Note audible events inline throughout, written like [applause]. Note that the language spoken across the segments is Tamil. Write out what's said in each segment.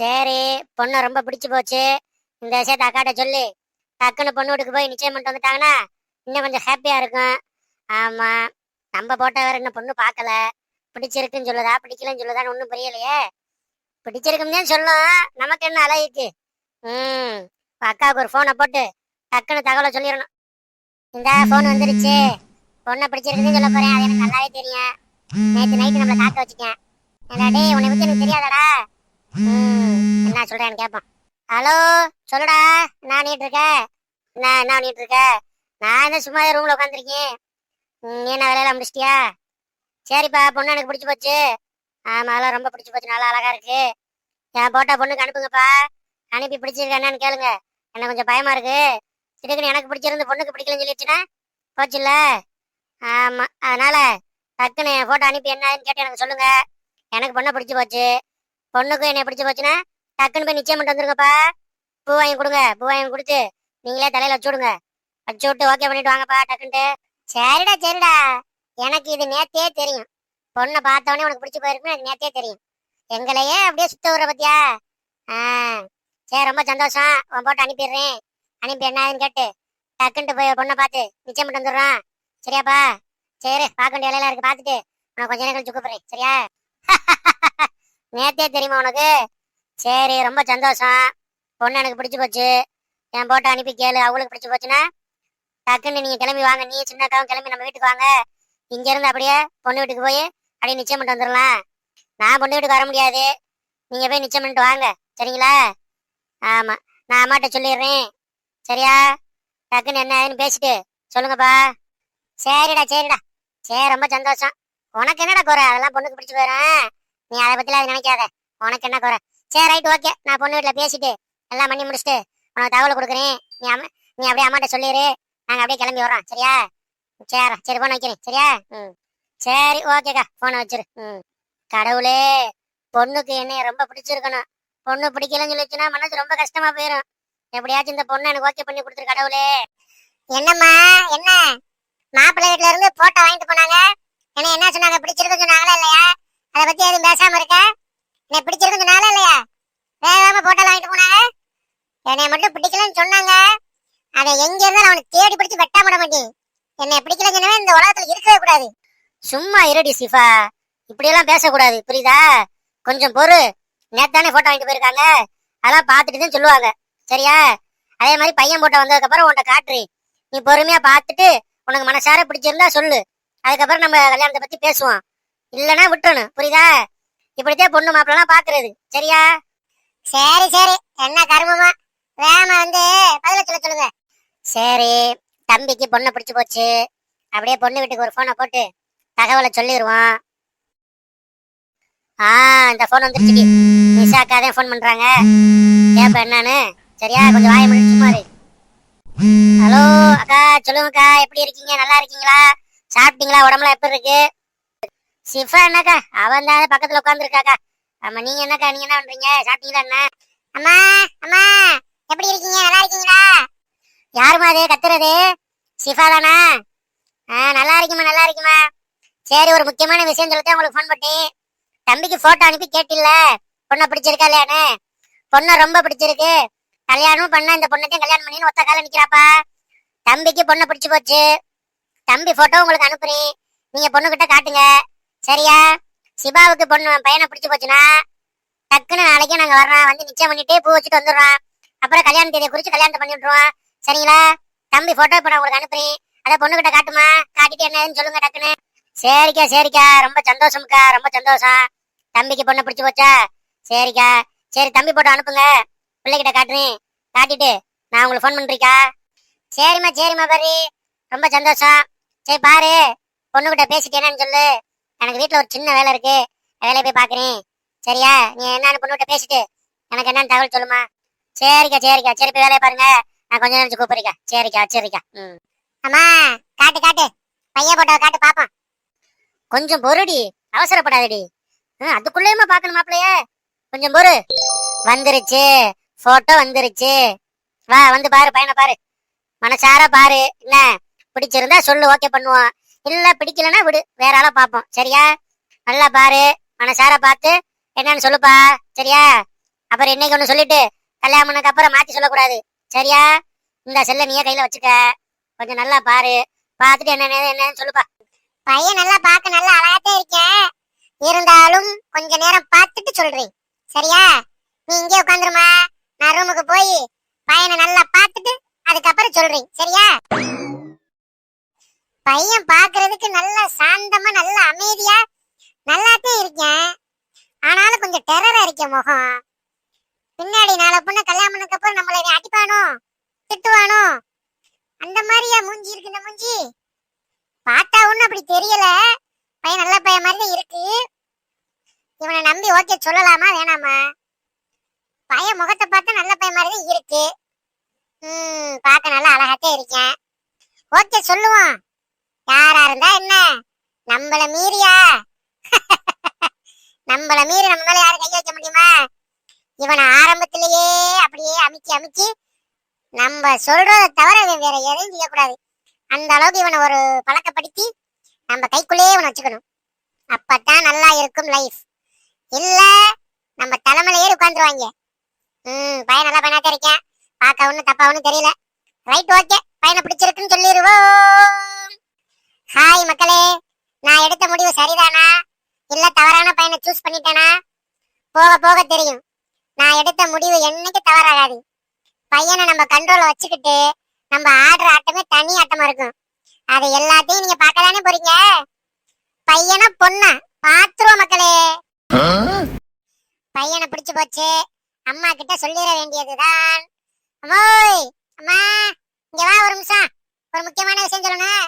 சரி பொண்ணை ரொம்ப பிடிச்சு போச்சு. இந்த விஷயத்த அக்காட்ட சொல்லி. டக்குன்னு பொண்ணு வீட்டுக்கு போய் நிச்சயம் பண்ணிட்டு வந்துட்டாங்கன்னா இன்னும் கொஞ்சம் ஹாப்பியா இருக்கும். ஆமா நம்ம போட்ட வேற இன்னும் பொண்ணு பார்க்கல. பிடிச்சிருக்குன்னு சொல்லுதா பிடிக்கலன்னு சொல்லுதான்னு ஒன்றும் புரியலையே. பிடிச்சிருக்குன்னு தான் சொல்லும் நமக்கு என்ன அழகிக்கு ம் அக்காவுக்கு ஒரு ஃபோனை போட்டு டக்குன்னு தகவலை சொல்லிடணும். இந்த ஃபோன் வந்துருச்சு. பொண்ணை பிடிச்சிருக்குன்னு சொல்ல போறேன். அது எனக்கு நல்லாவே தெரியும். நேற்று நைட்டு நம்மளை காக்க வச்சுக்கேன் ஏன்டா டேய் உன்னை பற்றி எனக்கு தெரியாதடா. என்ன சொல்றேன்னு கேட்பான் ஹலோ சொல்லுடா என்ன பண்ணிட்டு இருக்க என்ன என்ன பண்ணிட்டு இருக்க நான் என்ன சும்மா ரூம்ல உட்காந்துருக்கேன் நீ என்ன வேலையெல்லாம் முடிச்சிட்டியா? சரிப்பா பொண்ணு எனக்கு பிடிச்சி போச்சு. ஆமா அதெல்லாம் ரொம்ப பிடிச்சி போச்சு. நல்லா அழகா இருக்கு. என் போட்டா பொண்ணுக்கு அனுப்புங்கப்பா. அனுப்பி பிடிச்சிருக்க என்னன்னு கேளுங்க. எனக்கு கொஞ்சம் பயமா இருக்கு? திடீர்னு எனக்கு பிடிச்சிருந்து பொண்ணுக்கு பிடிக்கலன்னு சொல்லிடுச்சுன்னா போச்சுல்ல? ஆமா அதனால டக்குன்னு என் போட்டோ அனுப்பி என்னன்னு கேட்டு எனக்கு சொல்லுங்க. எனக்கு பொண்ணை பிடிச்சி போச்சு. பொண்ணுக்கும் என்னை பிடிச்சி போச்சுன்னா டக்குன்னு போய் நிச்சயம் பண்ணிட்டு வந்துருங்கப்பா. பூ வாங்கி கொடுங்க பூ வாங்கி கொடுத்து நீங்களே தலையில வச்சு விடுங்க. வச்சு விட்டு ஓகே பண்ணிட்டு வாங்கப்பா டக்குன்ட்டு. சரிடா சரிடா. எனக்கு இது நேத்தே தெரியும். பொண்ணை பார்த்தவொடனே உனக்கு பிடிச்சி போயிருக்குன்னு எனக்கு நேத்தே தெரியும். எங்களையே அப்படியே சுத்த விடுற பத்தியா? ஆ சரி ரொம்ப சந்தோஷம். உன் போட்டு அனுப்பிடுறேன். அனுப்பி என்ன கேட்டு டக்குன்ட்டு போய் பொண்ணை பார்த்து நிச்சயம் பண்ணிட்டு வந்துடுறான். சரியாப்பா? சரி பார்க்க வேண்டிய வேலையெல்லாம் இருக்கு. பார்த்துட்டு உனக்கு கொஞ்ச நேரம் கழிச்சு கூப்பிடுறேன். சரியா? [laughs] நேத்தே தெரியுமா உனக்கு? சரி ரொம்ப சந்தோஷம். பொண்ணு எனக்கு பிடிச்சி போச்சு. என் போட்டோ அனுப்பி கேளு அவங்களுக்கு பிடிச்சி போச்சுன்னா டக்குன்னு நீங்க கிளம்பி வாங்க. நீ சின்னக்காவும் கிளம்பி நம்ம வீட்டுக்கு வாங்க. இங்க இருந்து அப்படியே பொண்ணு வீட்டுக்கு போய் அப்படியே நிச்சயம் பண்ணிட்டு வந்துடலாம். நான் பொண்ணு வீட்டுக்கு வர முடியாது. நீங்க போய் நிச்சயம் பண்ணிட்டு வாங்க. சரிங்களா? ஆமா. நான் அம்மாட்ட சொல்லிடுறேன். சரியா? டக்குன்னு என்ன ஏதுன்னு பேசிட்டு சொல்லுங்கப்பா. சரிடா சரிடா. சரி ரொம்ப சந்தோஷம். உனக்கு என்னடா குறை? அதெல்லாம் பொண்ணுக்கு பிடிச்சி போயிடறேன் நீ அதை பத்திலாம் அது நினைக்காத. உனக்கு என்ன குறை? சரி ரைட் ஓகே நான் பொண்ணு வீட்டில் பேசிட்டு எல்லாம் பண்ணி முடிச்சுட்டு உனக்கு தகவல் கொடுக்குறேன். நீ அம்மா நீ அப்படியே அம்மாட்ட சொல்லிடு நாங்கள் அப்படியே கிளம்பி வரோம் சரியா? சரி சரி போன் வைக்கிறேன். சரியா? ம். சரி ஓகேக்கா போனை வச்சிரு. ம். கடவுளே பொண்ணுக்கு என்னைய ரொம்ப பிடிச்சிருக்கணும். பொண்ணு பிடிக்கலன்னு சொல்லிச்சுன்னா மனசு ரொம்ப கஷ்டமா போயிடும் எப்படியாச்சும் இந்த பொண்ணை எனக்கு ஓகே பண்ணி கொடுத்துரு கடவுளே. என்னம்மா என்ன? மாப்பிள்ளை வீட்டுல இருந்து போட்டோ வாங்கிட்டு போனாங்க. என்ன என்ன சொன்னாங்க? பிடிச்சிருக்குன்னு சொன்னாங்களா இல்லையா? அதை பத்தி எதுவும் பேசாம இருக்க? என்னை பிடிச்சிருக்குன்னு சொன்னாங்களா இல்லையா? வேகாம போட்டோ வாங்கிட்டு போனாங்க. என்னை மட்டும் பிடிக்கலன்னு சொன்னாங்க. அதை எங்க இருந்தாலும் அவனுக்கு தேடி பிடிச்சு வெட்டா போட மாட்டேன். என்னை பிடிக்கலன்னு சொன்னவே இந்த உலகத்துல இருக்கவே கூடாது. சும்மா இருடி சிஃபா. இப்படியெல்லாம் பேசக்கூடாது. புரியுதா? கொஞ்சம் பொறு. நேத்தானே போட்டோ வாங்கிட்டு போயிருக்காங்க. அதெல்லாம் பார்த்துட்டு தான் சொல்லுவாங்க. சரியா? அதே மாதிரி பையன் போட்டோ வந்ததுக்கப்புறம் உன்ட்ட உன்கிட்ட காட்டுறேன். நீ பொறுமையா பார்த்துட்டு உனக்கு மனசார பிடிச்சிருந்தா சொல்லு. அதுக்கப்புறம் நம்ம கல்யாணத்தை பத்தி பேசுவோம். இல்லைன்னா விட்டுறணும் புரியுதா? இப்படித்தான் பொண்ணு மாப்பிள்ளலாம் பாக்குறது சரியா? சரி சரி. என்ன கருமமா? வேம வந்து பதில சொல்ல சொல்லுங்க. சரி தம்பிக்கு பொண்ணை பிடிச்சு போச்சு. அப்படியே பொண்ணு வீட்டுக்கு ஒரு போனை போட்டு தகவலை சொல்லிடுவோம் ஆ இந்த போன் வந்துருச்சு நிஷாக்கா தான் ஃபோன் பண்றாங்க. கேப்ப என்னன்னு? சரியா? கொஞ்சம் வாய முடிச்சு சும்மா ஹலோ அக்கா சொல்லுங்கக்கா. எப்படி இருக்கீங்க? நல்லா இருக்கீங்களா? சாப்பிட்டீங்களா? உடம்புலாம் எப்படி இருக்கு? சிஃபா என்னக்கா அவன் தான் பக்கத்துல உட்காந்துருக்காக்கா ஆமா நீங்க என்னக்கா நீங்க என்ன பண்றீங்க? சாப்பிட்டீங்களா என்ன அம்மா அம்மா எப்படி இருக்கீங்க? நல்லா இருக்கீங்களா? யாருமா அது? கத்துறது? சிஃபா தானா? ஆ நல்லா இருக்குமா நல்லா இருக்குமா? சரி ஒரு முக்கியமான விஷயம் சொல்லிட்டு உங்களுக்கு ஃபோன் பண்ணி தம்பிக்கு போட்டோ அனுப்பி கேட்டில்ல? பொண்ணை பிடிச்சிருக்கா இல்லையானு பொண்ணை ரொம்ப பிடிச்சிருக்கு. கல்யாணமும் பண்ண இந்த பொண்ணுக்கும் கல்யாணம் பண்ணி ஒத்த கால நிக்கிறாப்பா. தம்பிக்கு பொண்ணை பிடிச்சி போச்சு. தம்பி போட்டோ உங்களுக்கு அனுப்புறேன். நீங்க பொண்ணுகிட்ட காட்டுங்க. சரியா? சிபாவுக்கு பொண்ணு பையனை பிடிச்சு போச்சுன்னா டக்குன்னு நாளைக்கு நாங்க வர்றோம். வந்து நிச்சயம் பண்ணிட்டு பூ வச்சுட்டு வந்துடுறோம். அப்புறம் கல்யாண தேதியை குறிச்சு கல்யாணத்தை பண்ணி விட்டுருவோம். சரிங்களா? தம்பி போட்டோ இப்போ நான் உங்களுக்கு அனுப்புறேன். அதை பொண்ணுகிட்ட காட்டுமா? காட்டிட்டு என்னன்னு சொல்லுங்க டக்குன்னு. சரிக்கா சரிக்கா. ரொம்ப சந்தோஷம்க்கா. ரொம்ப சந்தோஷம். தம்பிக்கு பொண்ணை பிடிச்சி போச்சா? சரிக்கா. சரி தம்பி போட்டோ அனுப்புங்க. பிள்ளைகிட்ட காட்டுறேன். காட்டிட்டு நான் உங்களுக்கு ஃபோன் பண்றீக்கா சரிம்மா சரிம்மா பாரு. ரொம்ப சந்தோஷம். சரி பாரு. பொண்ணுகிட்ட பேசிட்டு என்னன்னு சொல்லு. எனக்கு வீட்டில் ஒரு சின்ன வேலை இருக்கு. வேலையை போய் பாக்குறேன் சரியா? நீ என்னன்னு பொண்ணுகிட்ட பேசிட்டு எனக்கு என்னன்னு தகவல் சொல்லுமா? சரிக்கா சரிக்கா. சரி போய் வேலையை பாருங்க. நான் கொஞ்ச நேரம் கூப்பிடுறீங்க சரிக்கா சரிக்கா ம். அம்மா காட்டு காட்டு. பையன் போட்டோ காட்டு பார்ப்போம் கொஞ்சம் பொறுடி. அவசரப்படாதடி. ஹம், அதுக்குள்ளேயுமா பார்க்கணும் மாப்பிள்ளைய? கொஞ்சம் பொறு. வந்துருச்சு. போட்டோ வந்துருச்சு. வா வந்து பாரு பையனை பாரு. மனசார பாரு. என்ன? பிடிச்சிருந்தா சொல்லு ஓகே பண்ணுவோம். இல்ல பிடிக்கலன்னா விடு. வேற ஆளா பாப்போம் சரியா? நல்லா பாரு. மனசார பார்த்து என்னன்னு சொல்லுப்பா. சரியா? அப்புறம் இன்னைக்கு ஒண்ணு சொல்லிட்டு கல்யாணத்துக்கு அப்புறம் மாத்தி சொல்லக்கூடாது. சரியா? இந்த செல்ல நீயே கையில வச்சுக்க. கொஞ்சம் நல்லா பாரு. பார்த்துட்டு என்ன என்னன்னு சொல்லுப்பா. பையன் நல்லா பார்க்க நல்லா அழகாத்தான் இருக்கேன். இருந்தாலும் கொஞ்ச நேரம் பார்த்துட்டு சொல்றேன். சரியா? நீ இங்கே உட்காந்துருமா. நான் ரூமுக்கு போய் பையனை நல்லா பார்த்துட்டு அதுக்கப்புறம் சொல்றேன். சரியா? பையன் பாக்குறதுக்கு நல்ல சாந்தமா நல்ல அமைதியா நல்லாத்தான் இருக்கேன். ஆனாலும் கொஞ்சம் டெரரா இருக்கேன் முகம். பின்னாடி நாலு பொண்ணு கல்யாணம் பண்ணதுக்கு அப்புறம் நம்மளை அடிப்பானோ? திட்டுவானோ? அந்த மாதிரியா மூஞ்சி இருக்கு இந்த மூஞ்சி. பார்த்தா ஒன்றும் அப்படி தெரியல. பையன் நல்ல பையன் மாதிரி தான் இருக்கு. இவனை நம்பி ஓகே சொல்லலாமா வேணாமா? பையன் முகத்தை பார்த்தா நல்ல பையன் மாதிரி தான் இருக்கு. ம் பார்க்க நல்லா அழகாத்தே இருக்கேன். ஓகே சொல்லுவோம் யாரா இருந்தா என்ன? நம்மள மீறியா? [laughs] நம்மள மீறி நம்ம மேல யாரும் கை வைக்க முடியுமா? இவனை ஆரம்பத்திலேயே அப்படியே அமுக்கி அமைச்சு நம்ம சொல்றத தவிர இவன் வேற எதையும் செய்யக்கூடாது. அந்த அளவுக்கு இவனை ஒரு பழக்கப்படுத்தி நம்ம கைக்குள்ளேயே இவனை வச்சுக்கணும். அப்பதான் நல்லா இருக்கும் லைஃப் இல்ல நம்ம தலைமையில ஏறி உட்காந்துருவாங்க ம் பையன் நல்லா பையனாத்தான் இருக்கேன். பார்க்க ஒன்றும் தப்பா ஒன்றும் தெரியல. ரைட் ஓகே பையனை பிடிச்சிருக்குன்னு சொல்லிடுவோம் ஹாய் மக்களே நான் எடுத்த முடிவு சரிதானா? இல்ல தவறான பையனை சூஸ் பண்ணிட்டேனா? போக போக தெரியும். நான் எடுத்த முடிவு என்னைக்கு தவறாகாது. பையனை நம்ம கண்ட்ரோல வச்சுக்கிட்டு நம்ம ஆடுற ஆட்டமே தனி ஆட்டமா இருக்கும். அது எல்லாத்தையும் நீங்க பார்க்கதானே போறீங்க? பையனா பொண்ணா? பாத்துருவோம் மக்களே. பையனை பிடிச்சு போச்சு. அம்மா கிட்ட சொல்லிட வேண்டியதுதான். அம்மா இங்க வா ஒரு நிமிஷம் ஒரு முக்கியமான விஷயம் சொல்லணும்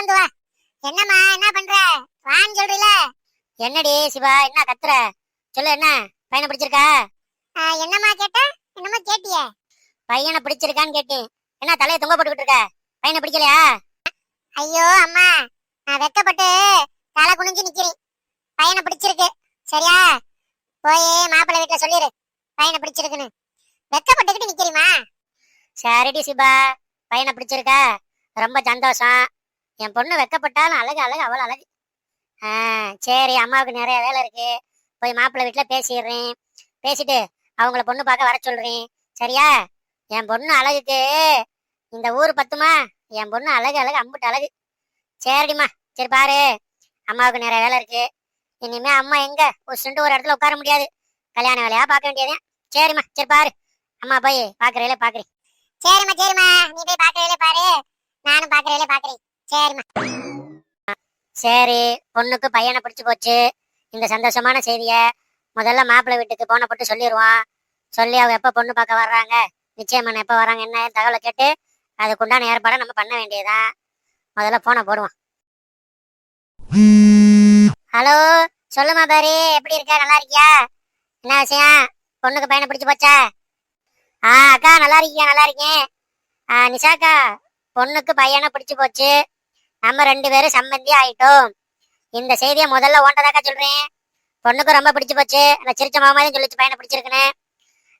பறந்து வா என்னம்மா என்ன பண்ற? வான்னு சொல்றீல என்னடி சிவா என்ன கத்துற? சொல்லு என்ன? பையனை பிடிச்சிருக்கா? என்னம்மா கேட்ட? என்னம்மா கேட்டியே. பையனை பிடிச்சிருக்கான்னு கேட்டேன். என்ன தலையை தொங்க போட்டுக்கிட்டு இருக்க? பையனை பிடிக்கலையா? ஐயோ அம்மா நான் வெக்கப்பட்டு தலை குனிஞ்சு நிக்கிறேன். பையனை பிடிச்சிருக்கு. சரியா? போய் மாப்பிள்ளை வீட்டுல சொல்லிரு. பையனை பிடிச்சிருக்குன்னு. வெக்கப்பட்டுக்கிட்டு நிக்கிறீமா சரிடி சிபா பையனை பிடிச்சிருக்கா? ரொம்ப சந்தோஷம். என் பொண்ணு வெக்கப்பட்டாலும் அழகு அழகு அவ்வளோ அழகு. ஆ சரி அம்மாவுக்கு நிறைய வேலை இருக்கு. போய் மாப்பிள்ளை வீட்டில் பேசிடுறேன். பேசிட்டு அவங்கள பொண்ணு பார்க்க வர சொல்றேன். சரியா? என் பொண்ணு அழகுக்கு இந்த ஊர் பத்துமா? என் பொண்ணு அழகு அழகு அம்புட்டு அழகு. சரிடிம்மா சரி பாரு. அம்மாவுக்கு நிறைய வேலை இருக்கு. இனிமே அம்மா எங்க? ஒரு சுண்டு ஒரு இடத்துல உட்கார முடியாது. கல்யாண வேலையா பார்க்க வேண்டியது சரிம்மா சரி பாரு. அம்மா போய் பாக்குறீங்களே பாக்குறேன். சரிம்மா சரிம்மா. நீ போய் பாக்குறீங்களே பாரு. சரிம்மா. சரி பொண்ணுக்கு பையனை பிடிச்சு போச்சு. இந்த சந்தோஷமான செய்திய முதல்ல மாப்பிள்ளை வீட்டுக்கு போன போட்டு சொல்லிடுவான் சொல்லி அவங்க எப்ப பொண்ணு பார்க்க வர்றாங்க? நிச்சயம் பண்ண எப்ப வராங்க என்ன தகவலை கேட்டு அதுக்குண்டான ஏற்பாடை நம்ம பண்ண வேண்டியதா முதல்ல போனை போடுவான். ஹலோ சொல்லுமா பாரி எப்படி இருக்க? நல்லா இருக்கியா? என்ன விஷயம்? பொண்ணுக்கு பையனை பிடிச்சு போச்சா? ஆ அக்கா நல்லா இருக்கியா நல்லா இருக்கேன். நிஷாக்கா பொண்ணுக்கு பையனை பிடிச்சு போச்சு. நம்ம ரெண்டு பேரும் சம்மந்தி ஆயிட்டோம். இந்த செய்தியை முதல்ல ஓண்டதாக்கா சொல்றேன். பொண்ணுக்கும் ரொம்ப பிடிச்சு போச்சு. அந்த சிரிச்ச மாமாதையும் சொல்லிச்சு பையனை பிடிச்சிருக்குன்னு.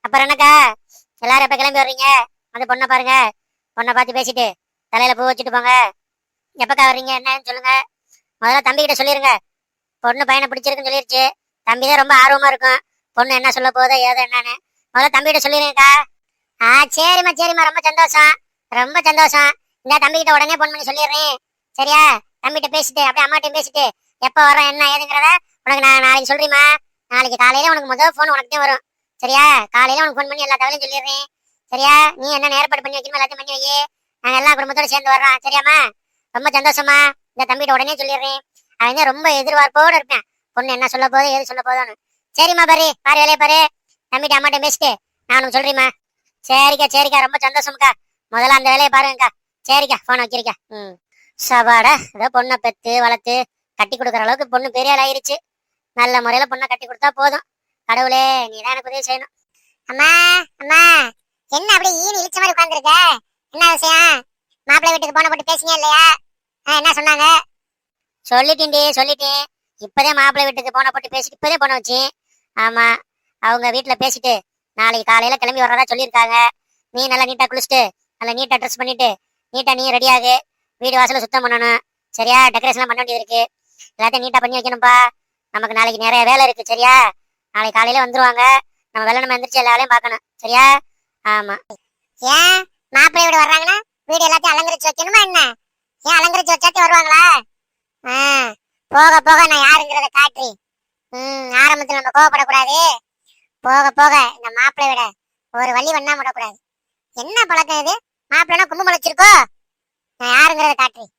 அப்புறம் என்னக்கா? எல்லாரும் எப்ப கிளம்பி வர்றீங்க? அந்த பொண்ணை பாருங்க. பொண்ணை பார்த்து பேசிட்டு தலையில பூ வச்சுட்டு போங்க. எப்பக்கா வர்றீங்க? என்னன்னு சொல்லுங்க. முதல்ல தம்பி கிட்ட சொல்லிருங்க. பொண்ணு பையனை பிடிச்சிருக்குன்னு சொல்லிருச்சு. தம்பி தான் ரொம்ப ஆர்வமா இருக்கும். பொண்ணு என்ன சொல்ல போதோ ஏதோ என்னன்னு. முதல்ல தம்பி கிட்ட சொல்லிருங்கக்கா. ஆ சரிம்மா சரிம்மா. ரொம்ப சந்தோஷம். ரொம்ப சந்தோஷம். இந்த தம்பி கிட்ட உடனே போன் பண்ணி சொல்லிடுறேன். சரியா? தம்பிகிட்ட பேசிட்டு அப்படியே அம்மாட்டையும் பேசிட்டு எப்ப வரோம் என்ன ஏதுங்கிறத உனக்கு நான் நாளைக்கு சொல்றேம்மா. நாளைக்கு காலையில உனக்கு முதல் போன் உனக்கு தான் வரும். சரியா? காலையில உனக்கு ஃபோன் பண்ணி எல்லா தகவலையும் சொல்லிடுறேன். சரியா? நீ என்ன ஏற்பாடு பண்ணி வைக்கணும் எல்லாத்தையும் பண்ணி வை நாங்க எல்லா குடும்பத்தோட சேர்ந்து வர்றோம். சரியாம்மா? ரொம்ப சந்தோஷமா இந்த தம்பிகிட்ட உடனே சொல்லிடுறேன். அவன் தான் ரொம்ப எதிர்பார்ப்போட இருப்பேன். பொண்ணு என்ன சொல்ல போதோ எது சொல்ல போதோன்னு சரிம்மா பாரு பாரு வேலையை பாரு. தம்பிட்ட அம்மாட்ட பேசிட்டு நான் உனக்கு சொல்றேம்மா. சரிக்கா சரிக்கா ரொம்ப சந்தோஷம்க்கா. முதல்ல அந்த வேலையை பாருங்கக்கா. சரிக்கா போன் வைக்கிறீக்கா ம். சபாடா ஏதோ பொண்ணை பெத்து வளர்த்து கட்டி கொடுக்குற அளவுக்கு பொண்ணு பெரிய ஆயிருச்சு. நல்ல முறையில பொண்ணை கட்டி கொடுத்தா போதும். கடவுளே நீ தான் எனக்கு உதவி செய்யணும். அம்மா அம்மா என்ன அப்படியே ஈனி இழிச்ச மாதிரி உட்காந்துருக்க என்ன விஷயம்? மாப்பிள்ளை வீட்டுக்கு போன போட்டு பேசிங்க இல்லையா? ஆ, என்ன சொன்னாங்க? சொல்லிட்டேன்டி சொல்லிட்டேன். இப்பதே மாப்பிள்ளை வீட்டுக்கு போன போட்டு பேசிட்டு இப்பதே போன வச்சு. ஆமா அவங்க வீட்டுல பேசிட்டு நாளைக்கு காலையில கிளம்பி வர்றதா சொல்லியிருக்காங்க. நீ நல்லா நீட்டா குளிச்சுட்டு நல்லா நீட்டா ட்ரெஸ் பண்ணிட்டு நீட்டா நீ ரெடியாகு வீடு வாசல சுத்தம் பண்ணணும். சரியா? டெக்கரேஷன் பண்ண வேண்டியது இருக்கு. எல்லாத்தையும் நீட்டா பண்ணி வைக்கணும்ப்பா நமக்கு நாளைக்கு நிறைய வேலை இருக்கு சரியா? நாளைக்கு காலையில வந்துருவாங்க. நம்ம வெள்ள நம்ம எந்திரிச்சு எல்லா வேலையும் பார்க்கணும் சரியா? ஆமா. ஏன்? மாப்பிள்ளை வீடு வர்றாங்கன்னா வீடு எல்லாத்தையும் அலங்கரிச்சு வைக்கணுமா என்ன? ஏன் அலங்கரிச்சு வச்சாத்தி வருவாங்களா? ஆ, போக போக நான் யாருங்கிறத காட்டி. ம் ஆரம்பத்தில் நம்ம கோவப்படக்கூடாது. போக போக இந்த மாப்பிள்ளை விட ஒரு வழி வண்ணா விடக்கூடாது என்ன பழக்கம் இது? மாப்பிள்ளைனா கும்பம் வச்சிருக்கோ? நான் யாருங்கிறத காட்டுறேன்